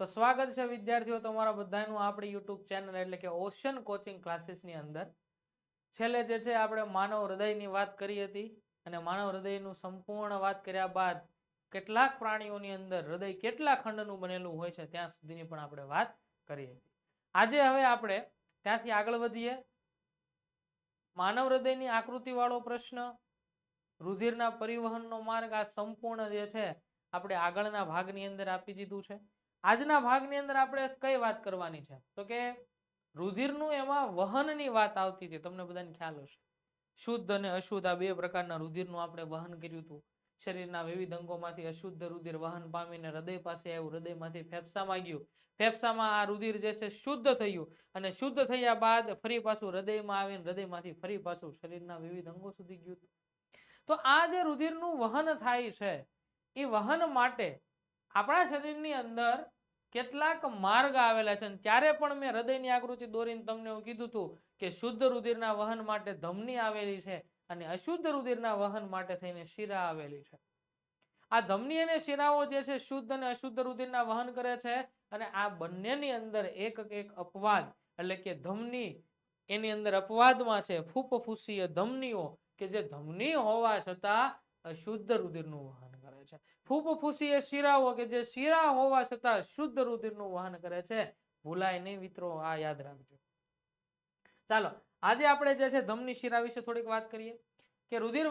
તો સ્વાગત છે વિદ્યાર્થીઓ તમારા બધાનું આપણી યુટ્યુબ ચેનલ એટલે કે ઓશન કોચિંગ ક્લાસીસની અંદર. છેલ્લે જે છે આપણે માનવ હૃદયની વાત કરી હતી અને માનવ હૃદયનું સંપૂર્ણ વાત કર્યા બાદ કેટલાક પ્રાણીઓની અંદર હૃદય કેટલા ખંડનું બનેલું હોય છે ત્યાં સુધીની પણ આપણે વાત કરી હતી. આજે હવે આપણે ત્યાંથી આગળ વધીએ. માનવ હૃદયની આકૃતિવાળો પ્રશ્ન, રુધિરના પરિવહનનો માર્ગ આ સંપૂર્ણ જે છે આપણે આગળના ભાગની અંદર આપી દીધું છે. આજના ભાગની અંદર આપણે કઈ વાત કરવાની છે? તો કે રુધિરનું એમાં વહનની વાત આવતી હતી, તમને બધાને ખ્યાલ હશે. શુદ્ધ અને અશુદ્ધ આ બે પ્રકારના રુધિરનું આપણે વહન કર્યું હતું. શરીરના વિવિધ અંગોમાંથી અશુદ્ધ રુધિર વહન પામીને હૃદય પાસે આવ્યું, હૃદયમાંથી ફેફસામાં ગયું ફેફસામાં આ રુધિર જે છે શુદ્ધ થયું અને શુદ્ધ થયા બાદ ફરી પાછું હૃદયમાં આવીને હૃદયમાંથી ફરી પાછું શરીરના વિવિધ અંગો સુધી ગયું તો આ જે રુધિરનું વહન થાય છે, એ વહન માટે આપણા શરીરની અંદર કેટલાક માર્ગ આવેલા છે ત્યારે પણ મેં હૃદયની આકૃતિ દોરીને તમને એવું કીધું હતું કે શુદ્ધ રુધિરના વહન માટે ધમની આવેલી છે અને અશુદ્ધ રુધિરના વહન માટે થઈને શિરા આવેલી છે. આ ધમની અને શિરાઓ જે છે શુદ્ધ અને અશુદ્ધ રુધિરના વહન કરે છે અને આ બંનેની અંદર એક એક અપવાદ એટલે કે ધમની એની અંદર અપવાદમાં છે ફૂફફૂસીય ધમનીઓ કે જે ધમની હોવા છતાં અશુદ્ધ રુધિરનું વહન છે. એ શિરાઓ કે જે શિરા હોવા છતાં શુદ્ધ રુધિરનું વહન કરે છે, ભૂલાય નહીં મિત્રો, આ યાદ રાખજો. ચાલો, આજે આપણે જે છે ધમની શિરા વિશે થોડીક વાત કરીએ. કે રુધિર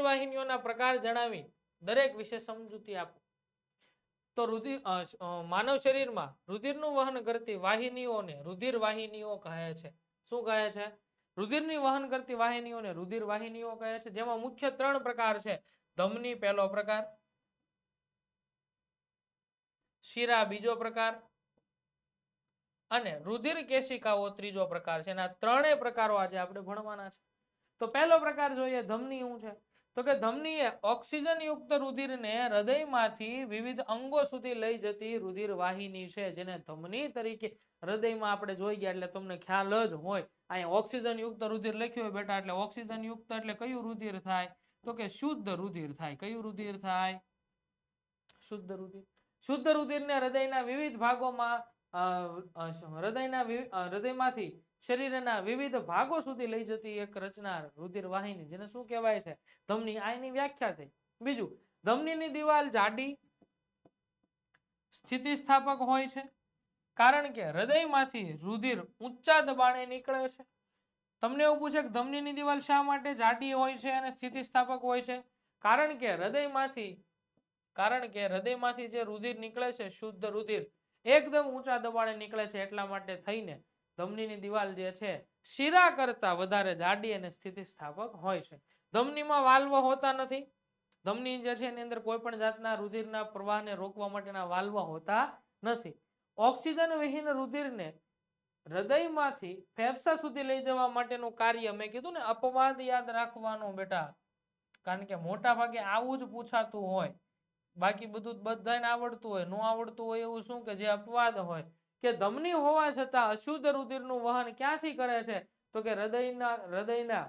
વાહિનીઓના પ્રકાર જણાવી દરેક વિશે સમજૂતી આપો. તો રુધિર માનવ શરીરમાં રુધિરનું વહન કરતી વાહિનીઓને રુધિર વાહિનીઓ કહે છે. શું કહે છે? રુધિરની વહન કરતી વાહિનીઓને રુધિર વાહિનીઓ કહે છે, જેમાં મુખ્ય ત્રણ પ્રકાર છે. ધમની પહેલો પ્રકાર, શિરા બીજો પ્રકાર અને રુધિર કેશિકાઓ ત્રીજો પ્રકાર છે. અને આ ત્રણેય પ્રકારો આજે આપણે ભણવાના છે. તો પહેલો પ્રકાર જોઈએ, ધમની શું છે? તો કે ધમની એ ઓક્સિજન યુક્ત રુધિરને હૃદયમાંથી વિવિધ અંગો સુધી લઈ જતી રુધિર વાહિની છે, જેને ધમની તરીકે હૃદયમાં આપણે જોઈ ગયા, એટલે તમને ખ્યાલ જ હોય. અહીંયા ઓક્સિજન યુક્ત રુધિર લખ્યું હોય બેટા, એટલે ઓક્સિજન યુક્ત એટલે કયું રુધિર થાય? તો કે શુદ્ધ રુધિર થાય. કયું રુધિર થાય? શુદ્ધ રુધિર. શુદ્ધ રુધિરને હૃદયના વિવિધ ભાગોમાં હૃદયના હૃદયમાંથી શરીરના વિવિધ ભાગો સુધી લઈ જતી એક રચના રુધિર વાહિની જેને શું કહેવાય છે? ધમની. આ વ્યાખ્યા થઈ બીજું, ધમનીની દિવાલ જાડી સ્થિતિસ્થાપક હોય છે, કારણ કે હૃદયમાંથી રુધિર ઊંચા દબાણે નીકળે છે. તમને એવું પૂછે કે ધમનીની દિવાલ શા માટે જાડી હોય છે અને સ્થિતિસ્થાપક હોય છે? કારણ કે હૃદયમાંથી, કારણ કે હૃદયમાંથી જે રુધિર નીકળે છે, શુદ્ધ રુધિર, એકદમ ઊંચા દબાણે નીકળે છે એટલા માટે થઈને ધમનીની દિવાલ જે છે, શિરા કરતા વધારે જાડી અને સ્થિતિસ્થાપક હોય છે. ધમનીમાં વાલ્વ હોતા નથી. ધમની જે છે, એની અંદર કોઈ પણ જાતના રુધિરના પ્રવાહને રોકવા માટેના વાલ્વ હોતા નથી. ઓક્સિજન વિહીન રુધિરને હૃદયમાંથી ફેફસા સુધી લઈ જવા માટેનું કાર્ય મેં કીધું ને, અપવાદ યાદ રાખવાનો બેટા. કારણ કે મોટા ભાગે આવું જ પૂછાતું હોય. બાકી બધું બધાને આવડતું હોય, ન આવડતું હોય એવું શું કે જે અપવાદ હોય. કે ધમની હોવા છતાં અશુદ્ધ રુધિરનું વહન ક્યાંથી કરે છે? તો કે હૃદયના હૃદયના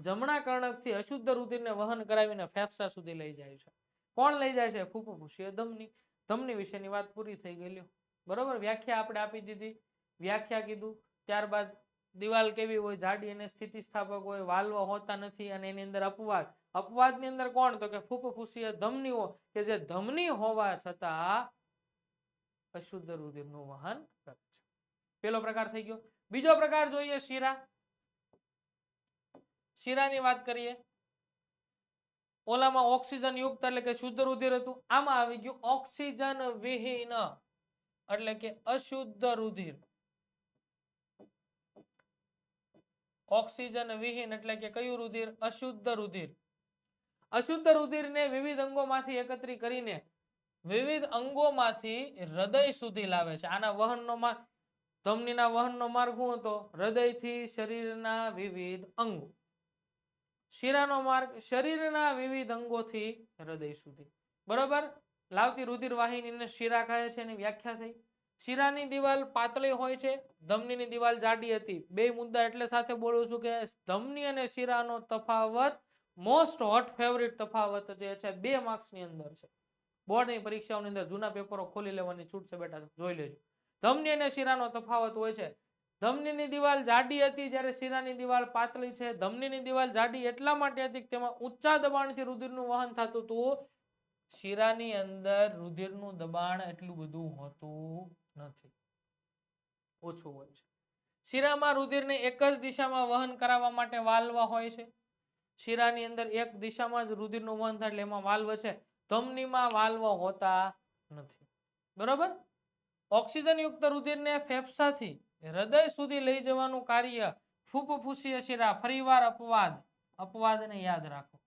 જમણા કર્ણકથી અશુદ્ધ રુધિરને વહન કરાવીને ફેફસા સુધી લઈ જાય છે. કોણ લઈ જાય છે? ફૂફૂફૂસીય ધમની. ધમની વિશેની વાત પૂરી થઈ ગયેલી બરોબર? વ્યાખ્યા આપણે આપી દીધી. વ્યાખ્યા કીધું. ત્યારબાદ દિવાલ કેવી હોય? જાડી અને સ્થિતિસ્થાપક હોય. વાલ્વ હોતા નથી અને એની અંદર અપવાદ. અપવાદની અંદર કોણ? તો કે ફૂફૂફૂસીય ધમનીઓ. કે જે ધમની હોવા છતાં અશુદ્ધ રુધિરનું વહન કરે છે. પેલો પ્રકાર થઈ ગયો. બીજો પ્રકાર જોઈએ શીરા. શીરાની વાત કરીએ. ઓલામાં ઓક્સિજન યુક્ત એટલે કે શુદ્ધ રુધિર હતું. આમાં આવી ગયું ઓક્સિજન વિહીન એટલે કે અશુદ્ધ રુધિર. ઓક્સિજન વિહીન એટલે કે કયું રુધિર? અશુદ્ધ રુધિર. અશુદ્ધ રુધિરને વિવિધ અંગોમાંથી એકત્રિત કરીને વિવિધ અંગોમાંથી હૃદય સુધી લાવે છે. આના વહનનો માર્ગ, ધમનીના વહનનો માર્ગ શું હતો? હૃદયથી શરીરના વિવિધ અંગો. શિરાનો માર્ગ શરીરના વિવિધ અંગોથી હૃદય સુધી. બરોબર? લાવતી રુધિર વાહિનીને શિરા કહે છે, એની વ્યાખ્યા થઈ. શિરાની દિવાલ પાતળી હોય છે, ધમનીની દિવાલ જાડી હતી. બે મુદ્દા એટલે સાથે બોલું છું કે ધમની અને શિરાનો તફાવત મોસ્ટ હોટ ફેવરિટ તફાવત જે છે, બે માર્ક્સની અંદર છે. બોર્ડની પરીક્ષાઓની અંદર જૂના પેપરો ખોલી લેવાની છૂટ છે બેટા, જોઈ લેજો. ધમની અને શિરાનો તફાવત હોય છે. ધમનીની દિવાલ જાડી હતી જ્યારે શિરાની દિવાલ પાતળી છે. ધમનીની દિવાલ જાડી એટલા માટે હતી કે તેમાં ઊંચા દબાણથી રુધિરનું વહન થતું હતું. શિરાની અંદર રુધિરનું દબાણ એટલું બધું હોતું નથી. ઓછું હોય છે. શિરામાં રુધિરને એક જ દિશામાં વહન કરાવવા માટે વાલ્વ હોય છે. શિરાની અંદર એક દિશામાં જ રુધિરનું વહન થાય એટલે એમાં વાલ્વ છે. ધમનીમાં વાલ્વ હોતા નથી. બરોબર? ઓક્સિજન યુક્ત રુધિરને ફેફસાથી હૃદય સુધી લઈ જવાનું કાર્ય ફૂફૂસીય શિરા ફરીવાર અપવાદ. અપવાદને યાદ રાખો.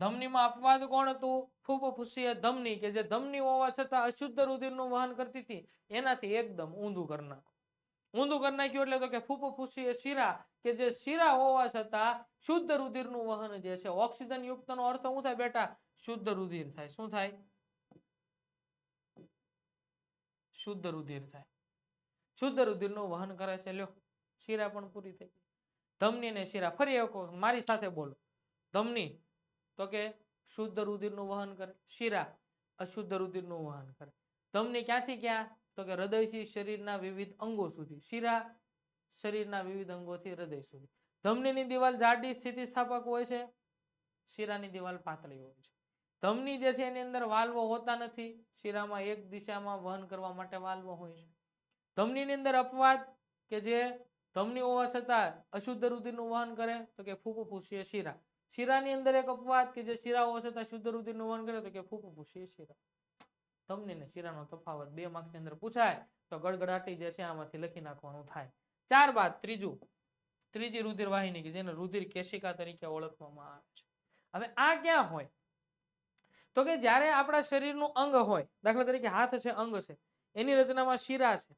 ધમનીમાં અપવાદ કોણ હતું? ફૂફૂસીય ધમની કે જે ધમની હોવા છતાં અશુદ્ધ રુધિરનું વહન કરતી હતી. એનાથી એકદમ ઊંધું કરી ઊંધું કરી નાખ્યું એટલે તો કે એ શિરા, કે જે શીરા હોવા છતાં શુદ્ધ રુધિરનું વહન જે છે, ઓક્સિજન યુક્તનો અર્થ શું થાય બેટા? શુદ્ધ રુધિર થાય. શું થાય? શુદ્ધ રુધિર થાય. શુદ્ધ રુધિરનું વહન કરે છે. લ્યો, શીરા પણ પૂરી થઈ ધમની ને શીરા. ફરી એક મારી સાથે બોલો. ધમની, તો કે શુદ્ધ રુધિરનું વહન કરે. શીરા અશુદ્ધ રુધિરનું વહન કરે. ધમની ક્યાંથી ક્યાં? તો કે હૃદયથી શરીરના વિવિધ અંગો સુધી, શિરા શરીરના વિવિધ અંગોથી હૃદય સુધી. ધમનીની દિવાલ જાડી સ્થિતિસ્થાપક હોય છે, શિરાની દિવાલ પાતળી હોય છે. ધમની જે છે એની અંદર વાલ્વો હોતા નથી, શિરામાં એક દિશામાં વહન કરવા માટે વાલ્વો હોય છે. ધમનીની અંદર અપવાદ કે જે ધમની હોવા છતાં અશુદ્ધ રુધિરનું વહન કરે, તો કે ફૂફૂફૂસીય શિરા. શિરાની અંદર એક અપવાદ કે જે શિરા હોવા છતાં શુદ્ધ રુધિરનું વહન કરે, તો કે ફૂફૂફૂસીય શિરા. ધમની અને શિરાનો તફાવત બે માર્ક્સની અંદર પૂછાય, તો ગડગડાટી જે છે આમાંથી લખી નાખવાનું થાય. ત્યારબાદ ત્રીજું, ત્રીજી રુધિર વાહિની કે જેને રુધિર કેશિકા તરીકે ઓળખવામાં આવે છે. હવે આ ક્યાં હોય? તો કે જ્યારે આપણા શરીરનું અંગ હોય, દાખલા તરીકે હાથ છે, અંગ છે, એની રચનામાં શિરા છે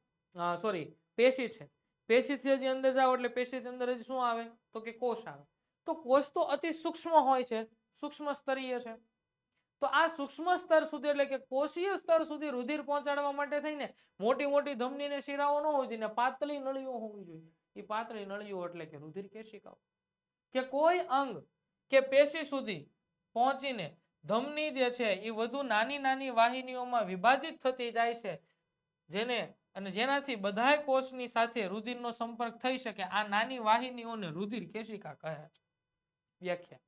સોરી પેશી છે. પેશીથી હજી અંદર જાઓ એટલે પેશીથી અંદર હજી શું આવે? તો કે કોષ આવે. તો કોષ તો અતિ સૂક્ષ્મ હોય છે, સૂક્ષ્મ સ્તરીય છે. તો આ સૂક્ષ્મ સ્તર સુધી, એટલે કે કોષીય સ્તર સુધી રુધિર પહોંચાડવા માટે થઈને મોટી મોટી ધમની ને શિરાઓ ન હોવી જોઈએ પાતળી નળીઓ હોવી જોઈએ. એ પાતળી નળીઓ એટલે કે રુધિર કેશિકાઓ. કે કોઈ અંગ કે પેશી સુધી પહોંચીને ધમની જે છે એ વધુ નાની નાની વાહિનીઓમાં વિભાજિત થતી જાય છે, જેને અને જેનાથી બધા કોષની સાથે રુધિરનો સંપર્ક થઈ શકે. આ નાની વાહિનીઓને રુધિર કેશિકા કહે છે. વ્યાખ્યા.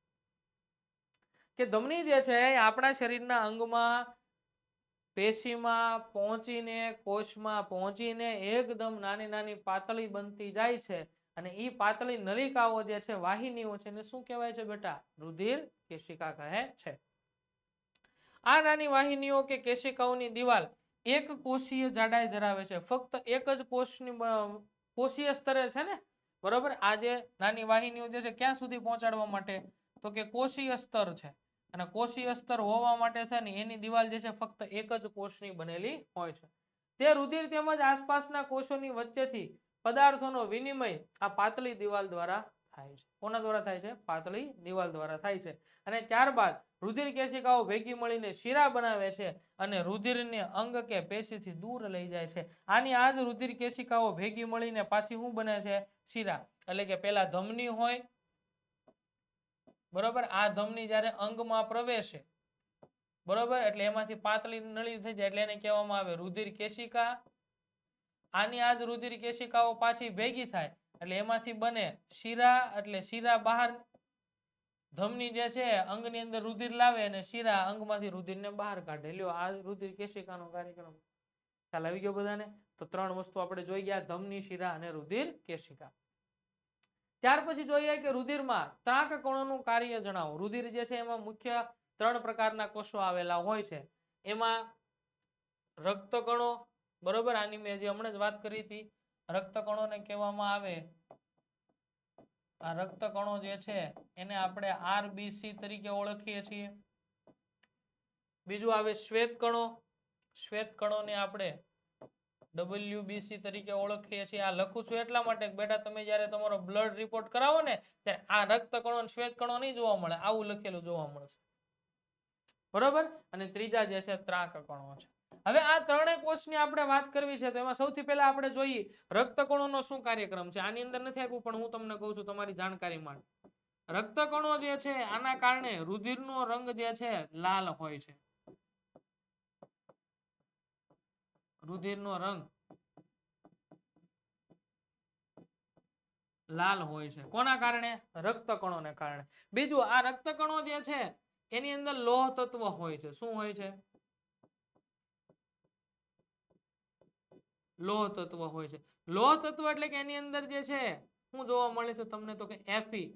કે ધમની જે છે આપણા શરીરના અંગમાં, પેશીમાં પહોંચીને, કોષમાં પહોંચીને એકદમ નાની નાની પાતળી બનતી જાય છે. અને એ પાતળી નલિકાઓ જે છે, વાહિનીઓ છે, એને શું કહેવાય છે બેટા? રુધિર કેશિકા કહે છે. આ નાની વાહિનીઓ કે કેશિકાઓની દિવાલ એક કોષીય જાડાઈ ધરાવે છે. ફક્ત એક જ કોષની કોષીય સ્તરે છે ને? બરોબર? આ જે નાની વાહિનીઓ જે છે, ક્યાં સુધી પહોંચાડવા માટે? તો કે કોષીય સ્તર છે. અને કોષીય સ્તર હોવા માટે છે ને એની દિવાલ જે છે ફક્ત એક જ કોષની બનેલી હોય છે. તે રુધિર તેમજ આસપાસના કોષોની વચ્ચેથી પદાર્થોનો વિનિમય આ પાતળી દિવાલ દ્વારા થાય છે. કોના દ્વારા થાય છે? પાતળી દિવાલ દ્વારા થાય છે. અને ત્યારબાદ રુધિર કેશિકાઓ ભેગી મળીને શિરા બનાવે છે અને રુધિરને અંગ કે પેશીથી દૂર લઈ જાય છે. આની આ રુધિર કેશિકાઓ ભેગી મળીને પાછી શું બને છે? શીરા. એટલે કે પેલા ધમની હોય બરોબર? આ ધમની જ્યારે અંગમાં પ્રવેશે, બરોબર? એટલે એમાંથી પાતળી નળી થઈ જાય એટલે એને કહેવામાં આવે રુધિર કેશિકા. આની આજ રુધિર કેશિકાઓ પાછી ભેગી થાય એટલે એમાંથી બને શિરા એટલે શિરા બહાર ધમની જે છે, અંગની અંદર રુધિર લાવે અને શિરા અંગમાંથી રુધિરને બહાર કાઢે. લ્યો, આ રુધિર કેશિકાનો કાર્યક્રમ ખ્યાલ આવી ગયો બધાને? તો ત્રણ વસ્તુ આપણે જોઈ ગયા, ધમની, શિરા અને રુધિર કેશિકા. ત્યાર પછી જોઈએ કે રુધિરમાં ત્રાક કણોનું કાર્ય જણાવો. રુધિર જે છે એમાં મુખ્ય ત્રણ પ્રકારના કોષો આવેલા હોય છે. એમાં રક્તકણો, બરોબર? આની મેં જે હમણાં જ વાત કરી હતી, રક્તકણોને કહેવામાં આવે. આ રક્તકણો જે છે એને આપણે આરબીસી તરીકે ઓળખીએ છીએ. બીજું આવે શ્વેત કણો શ્વેત કણોને આપણે ડબલ્યુબીસી તરીકે ઓળખીએ છીએ. આ લખું છું એટલા માટે બેટા તમે જ્યારે તમારો બ્લડ રિપોર્ટ કરાવો ને, ત્યારે આ રક્ત કણો શ્વેત કણો નહીં જોવા મળે, આવું લખેલું જોવા મળશે બરોબર? અને ત્રીજા જે છે ત્રાક કણો છે. હવે આ ત્રણેય કોષની આપણે વાત કરવી છે, તો એમાં સૌથી પહેલા આપણે જોઈએ રક્તકણોનો શું કાર્યક્રમ છે. આની અંદર નથી આપ્યું, પણ હું તમને કહું છું તમારી જાણકારી માટે. રક્તકણો જે છે, આના કારણે રુધિરનો રંગ જે છે, લાલ હોય છે. રુધિરનો રંગ લાલ હોય છે. કોના કારણે? રક્તકણોને કારણે. બીજું, આ રક્તકણો જે છે, એની અંદર લોહ તત્વ હોય છે. શું હોય છે? લોહ તત્વ હોય છે. લોહ તત્વ એટલે કે એની અંદર જે છે શું જોવા મળે છે તમને તો કે એફી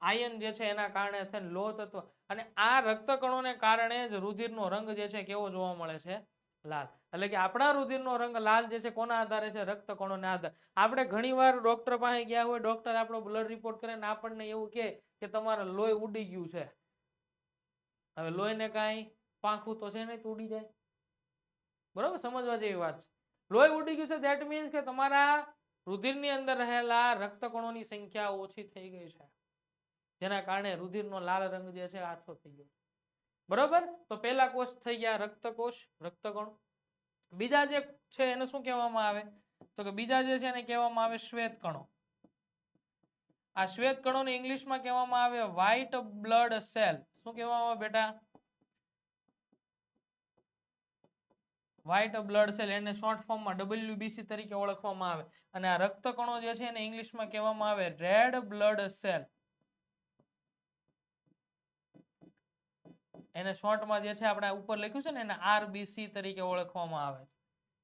આયન જે છે એના કારણે છે લોહ તત્વ અને આ રક્તકણોને કારણે જ રુધિરનો રંગ જે છે કેવો જોવા મળે છે? લાલ. એટલે કે આપણા રુધિરનો રંગ લાલ જે છે, કોના આધારે છે? રક્તકણોના આધારે. આપણે ઘણીવાર ડોક્ટર પાસે ગયા હોય ડોક્ટર આપણો બ્લડ રિપોર્ટ કરે ને આપણને એવું કહે કે તમારે લોહી ઉડી ગયું છે. હવે લોહીને કાંઈ પાંખું તો છે નહીં, તો ઉડી જાય. બરોબર? સમજવા જેવી વાત છે. લોહી ઉડી ગયું છે દેટ મીન્સ કે તમારા રુધિરની અંદર રહેલા રક્તકણોની સંખ્યા ઓછી થઈ ગઈ છે. જેના કારણે રુધિરનો લાલ રંગ જે છે, આછો થઈ ગયો. બરોબર? તો પહેલા કોષ થઈ ગયા રક્તકોષ, રક્તકણ. બીજા જે છે એને શું કહેવામાં આવે? તો કે બીજા જે છે એને કહેવામાં આવે શ્વેત કણો. આ શ્વેત કણોને ઇંગ્લિશમાં કહેવામાં આવે વ્હાઇટ બ્લડ સેલ શું કહેવામાં આવે બેટા? વ્હાઇટ બ્લડ સેલ એને શોર્ટ ફોર્મમાં ડબલ્યુબીસી તરીકે ઓળખવામાં આવે. અને આ રક્તકણો જે છે એને ઇંગ્લિશમાં કહેવામાં આવે રેડ બ્લડ સેલ એને શોર્ટમાં જે છે આપણે ઉપર લખ્યું છે ને એને આરબીસી તરીકે ઓળખવામાં આવે.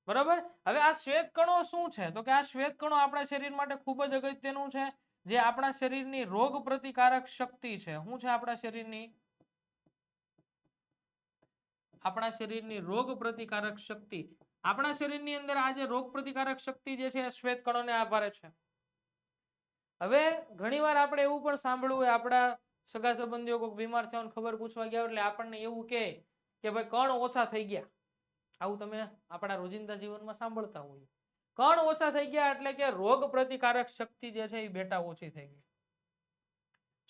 બરાબર? હવે આ શ્વેત કણો શું છે? તો કે આ શ્વેત કણો આપણા શરીર માટે ખૂબ જ અગત્યનું છે. જે આપણા શરીરની રોગ પ્રતિકારક શક્તિ છે. શું છે આપણા શરીરની? આપણા શરીરની રોગ પ્રતિકારક શક્તિ. આપણા શરીરની અંદર આ જે રોગ પ્રતિકારક શક્તિ જે છે શ્વેત કણોને આભારે છે. હવે ઘણીવાર આપણે એવું પણ સાંભળવું હોય આપણા સગા સંબંધીઓ કોઈક બીમાર થયો ખબર પૂછવા ગયા એટલે આપણને એવું કહે કે ભાઈ, કણ ઓછા થઈ ગયા. આવું તમે આપણા રોજિંદા જીવનમાં સાંભળતા હોય કણ ઓછા થઈ ગયા એટલે કે રોગ પ્રતિકારક શક્તિ જે છે એ બેટા ઓછી થઈ ગઈ.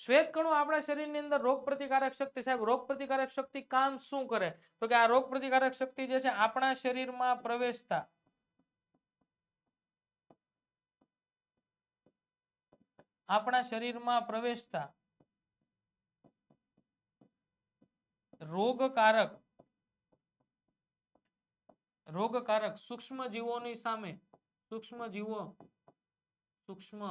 શ્વેત કણો આપણા શરીરની અંદર રોગ પ્રતિકારક શક્તિ સાહેબ, રોગ પ્રતિકારક શક્તિ કામ શું કરે? તો કે આ રોગ પ્રતિકારક શક્તિ જે છે આપણા શરીરમાં પ્રવેશતા. આપણા શરીરમાં પ્રવેશતા. રોગકારક રોગકારક સૂક્ષ્મ જીવોની સામે સૂક્ષ્મ જીવો સૂક્ષ્મ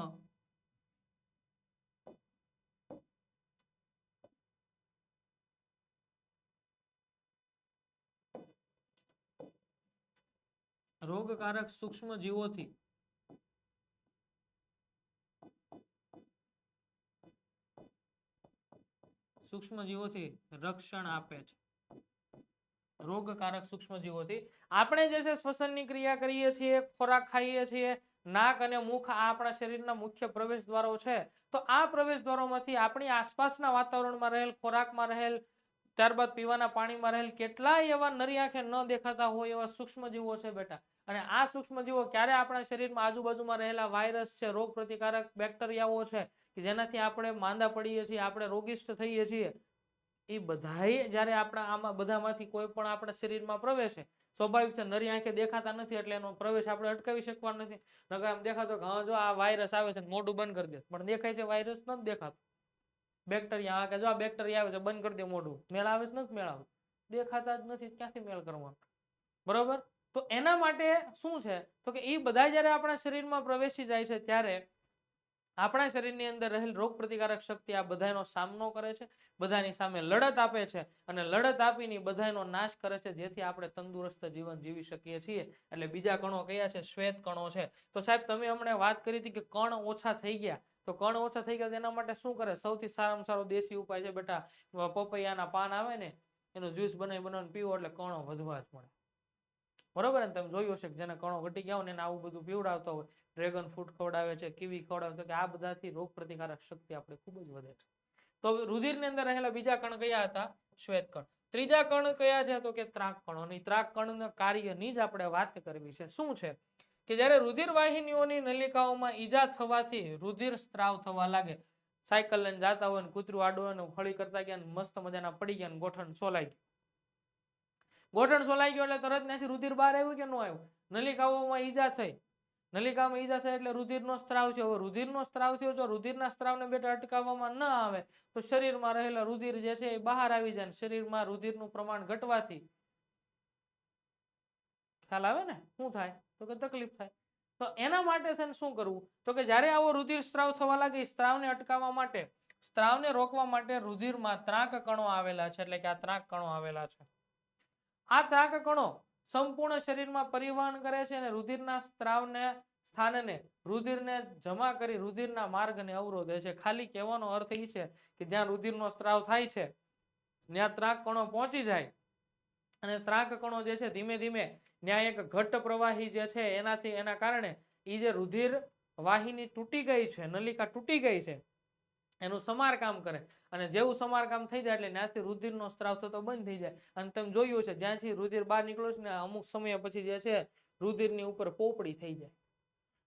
રોગકારક સૂક્ષ્મ જીવોથી સૂક્ષ્મ જીવોથી રક્ષણ આપે છે. રોગકારક સૂક્ષ્મ જીવોથી આપણે જે છે શ્વસનની ક્રિયા કરીએ છીએ, ખોરાક ખાઈએ છીએ, નાક અને મુખ આ આપણા શરીરના મુખ્ય પ્રવેશ દ્વારો છે. તો આ પ્રવેશ દ્વારોમાંથી આપણી આસપાસના વાતાવરણમાં રહેલ, ખોરાકમાં રહેલ, ત્યારબાદ પીવાના પાણીમાં રહેલ કેટલાય એવા નરી આંખે ન દેખાતા હોય એવા સૂક્ષ્મજીવો છે બેટા. અને આ સૂક્ષ્મજીવો ક્યારે આપણા શરીરમાં આજુબાજુમાં રહેલા વાયરસ છે રોગ પ્રતિકારક બેક્ટેરિયાઓ છે કે જેનાથી આપણે માંદા પડીએ છીએ, આપણે રોગિષ્ટ થઈએ છીએ, એ બધાય જ્યારે આપણા આમાં, બધામાંથી કોઈ પણ આપણા શરીરમાં પ્રવેશે, સ્વાભાવિક છે, નરી આંખે દેખાતા નથી એટલે એનો પ્રવેશ આપણે અટકાવી શકવા નથી. નકર આમ દેખાતો કે, હા, જો આ વાયરસ આવે છે મોઢું બંધ કરી દે. પણ દેખાય છે વાયરસ નથી દેખાતો. બેક્ટેરિયા કે જો આ બેક્ટેરિયા આવે છે, બંધ કરી દે મોઢું. મેળ આવે છે, નથી મેળ આવે દેખાતા જ નથી, ક્યાંથી મેળ કરવાનો? બરોબર? તો એના માટે શું છે? તો કે એ બધા જ્યારે આપણા શરીરમાં પ્રવેશી જાય છે, ત્યારે આપણા શરીરની અંદર રહેલ રોગ પ્રતિકારક શક્તિ આ બધાનો સામનો કરે છે, બધાની સામે લડત આપે છે અને લડત આપીને બધાનો નાશ કરે છે, જેથી આપણે તંદુરસ્ત જીવન જીવી શકીએ છીએ. એટલે બીજા કણો કયા છે? શ્વેત કણો છે. તો સાહેબ, તમે હમણાં વાત કરી હતી કે કણ ઓછા થઈ ગયા. તો કણ ઓછા થઈ ગયા તેના માટે શું કરે? સૌથી સારામાં સારો દેશી ઉપાય છે, બેટા પપૈયાના પાન આવે ને, એનું જ્યુસ બનાવી બનાવીને પીવો એટલે કણો વધવા જ મળે. બરોબર? ને તમે જોયું હશે કે જેના કણો ઘટી ગયા હોય એને આવું બધું પીવડાવતા હોય, ડ્રેગન ફ્રૂટ ખવડાવે છે, કીવી ખવડાવે છે કે આ બધાથી રોગ પ્રતિકારક શક્તિ આપણે ખૂબ જ વધે છે. તો રુધિરની અંદર રહેલા બીજા કણ કયા હતા? શ્વેત કણ. ત્રીજા કણ કયા છે? તો કે ત્રાક કણો. ની ત્રાક કણના કાર્યની જ આપણે વાત કરવી છે. શું છે? કે જ્યારે રુધિર વાહિનીઓની નલિકાઓમાં ઈજા થવાથી રુધિર સ્ત્રાવ થવા લાગે, સાયકલ લઈને જાતા હોય કૂતરું આડું હોય ને ફળી કરતા ગયા મસ્ત મજાના પડી ગયા ગોઠણ સોલાઈ ગયું. ગોઠણ સોલાઈ ગયો એટલે તરત ત્યાંથી રુધિર બહાર આવ્યું કે ન આવ્યું? નલિકાઓમાં ઈજા થઈ. નલિકામાં ઈજા થઈ એટલે રુધિરનો સ્ત્રાવ થયો. હવે રુધિરનો સ્ત્રાવ થયો જો રુધિરના સ્ત્રાવને બેટા અટકાવવામાં ન આવે તો શરીરમાં રહેલા રુધિર જે છે એ બહાર આવી જાય શરીરમાં રુધિરનું પ્રમાણ ઘટવાથી. ખ્યાલ આવે ને? શું થાય? તો કે તકલીફ થાય. તો એના માટે છે ને શું કરવું? તો કે જ્યારે આવો રુધિર સ્ત્રાવ થવા લાગે સ્ત્રાવને અટકાવવા માટે, સ્ત્રાવને રોકવા માટે રુધિરમાં ત્રાક કણો આવેલા છે. એટલે કે આ ત્રાક કણો આવેલા છે. આ ત્રાક કણો સંપૂર્ણ શરીરમાં પરિવહન કરે છે અને રુધિરના સ્ત્રાવને, સ્થાનને, રુધિરને જમા કરી રુધિરના માર્ગને અવરોધે છે. ખાલી કહેવાનો અર્થ એ છે કે જ્યાં રુધિરનો સ્ત્રાવ થાય છે, ત્યાં ત્રાક કણો પહોંચી જાય. અને ત્રાક કણો જે છે ધીમે ધીમે ત્યાં એક ઘટ્ટ પ્રવાહી જે છે એનાથી એના કારણે એ જે રુધિર વાહિની તૂટી ગઈ છે, નલિકા તૂટી ગઈ છે એનું સમારકામ કરે. અને જેવું સમારકામ થઈ જાય એટલે ત્યાંથી રુધિરનો સ્ત્રાવ થતો બંધ થઈ જાય. અને તમે જોયું છે, જ્યાંથી રુધિર બહાર નીકળ્યો છે ને અમુક સમય પછી જે છે, રુધિરની ઉપર પોપડી થઈ જાય.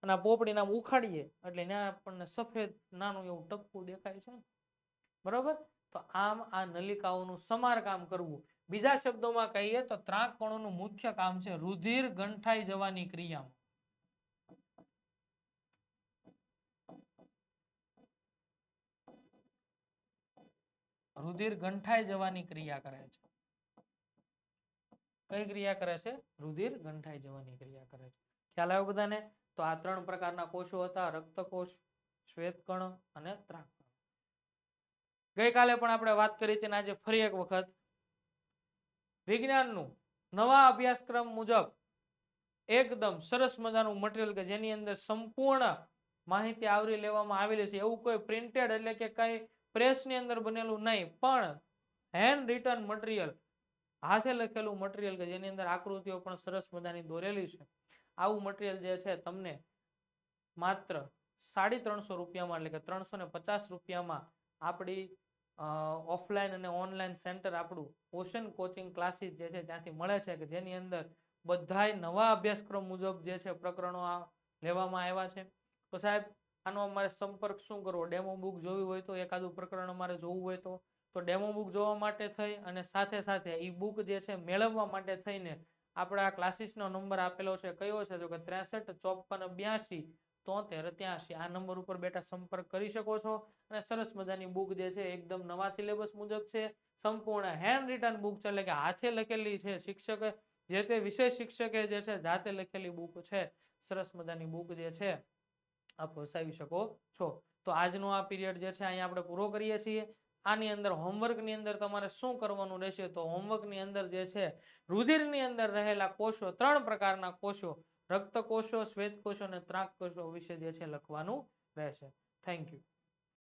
અને આ પોપડીને આમ ઉખાડીએ એટલે ત્યાં આપણને સફેદ નાનું એવું ટપકું દેખાય છે. બરાબર? તો આમ આ નલિકાઓનું સમારકામ કરવું. બીજા શબ્દોમાં કહીએ તો ત્રાક કણોનું મુખ્ય કામ છે, રુધિર ગંઠાઈ જવાની ક્રિયામાં. રુધિર ગંઠાઈ જવાની ક્રિયા કરે છે. કઈ ક્રિયા કરે છે? રુધિર ગંઠાઈ જવાની ક્રિયા કરે છે. ખ્યાલ આવ્યો બધાને? તો આ ત્રણ પ્રકારના કોષો હતા, રક્તકોષ, શ્વેતકણ અને ત્રાક ગઈકાલે પણ આપણે વાત કરી હતી આજે ફરી એક વખત. વિજ્ઞાનનું નવા અભ્યાસક્રમ મુજબ એકદમ સરસ મજાનું મટીરિયલ કે જેની અંદર સંપૂર્ણ માહિતી આવરી લેવામાં આવેલી છે. એવું કોઈ પ્રિન્ટેડ એટલે કે કઈ પ્રેસની અંદર બનેલું નહીં, પણ હેન્ડ રિટર્ન મટીરિયલ હાથે લખેલું મટીરિયલ કે જેની અંદર આકૃતિઓ પણ સરસ મજાની દોરેલી છે. આવું મટીરિયલ જે છે તમને માત્ર સાડી ત્રણસો રૂપિયામાં એટલે કે ત્રણસો ને પચાસ રૂપિયામાં આપણી ઓફલાઈન અને ઓનલાઈન સેન્ટર આપણું ઓશન કોચિંગ ક્લાસીસ જે છે ત્યાંથી મળે છે કે જેની અંદર બધાય નવા અભ્યાસક્રમ મુજબ જે છે પ્રકરણો લેવામાં આવ્યા છે. તો સાહેબ આનો અમારે સંપર્ક શું કરવો? ડેમો બુક જોવી હોય તો એકાદું પ્રકરણ અમારે જોવું હોય તો. તો ડેમો બુક જોવા માટે થઈ અને સાથે સાથે એ બુક જે છે મેળવવા માટે થઈને આપણે ક્લાસીસનો નંબર આપેલો છે. કયો છે? તો કે ત્રેસઠ, ચોપન, બ્યાસી, તોતેર, ત્યાંસી. આ નંબર ઉપર બેટા સંપર્ક કરી શકો છો. અને સરસ મજાની બુક જે છે એકદમ નવા સિલેબસ મુજબ છે. સંપૂર્ણ હેન્ડ રિટર્ન બુક છે. એટલે કે હાથે લખેલી છે શિક્ષકે, જે તે વિષય શિક્ષકે જે છે જાતે લખેલી બુક છે. સરસ મજાની બુક જે છે. આપ વસાવી શકો છો. તો આજનો આ પીરિયડ જે છે, અહીંયા આપણે પૂરો કરીએ છીએ. આની અંદર હોમવર્કની અંદર તમારે શું કરવાનું રહેશે? તો હોમવર્કની અંદર જે છે, રુધિરની અંદર રહેલા કોષો, ત્રણ પ્રકારના કોષો રક્ત કોષો શ્વેત કોષો અને ત્રાક કોષો વિશે જે છે લખવાનું રહેશે. Thank you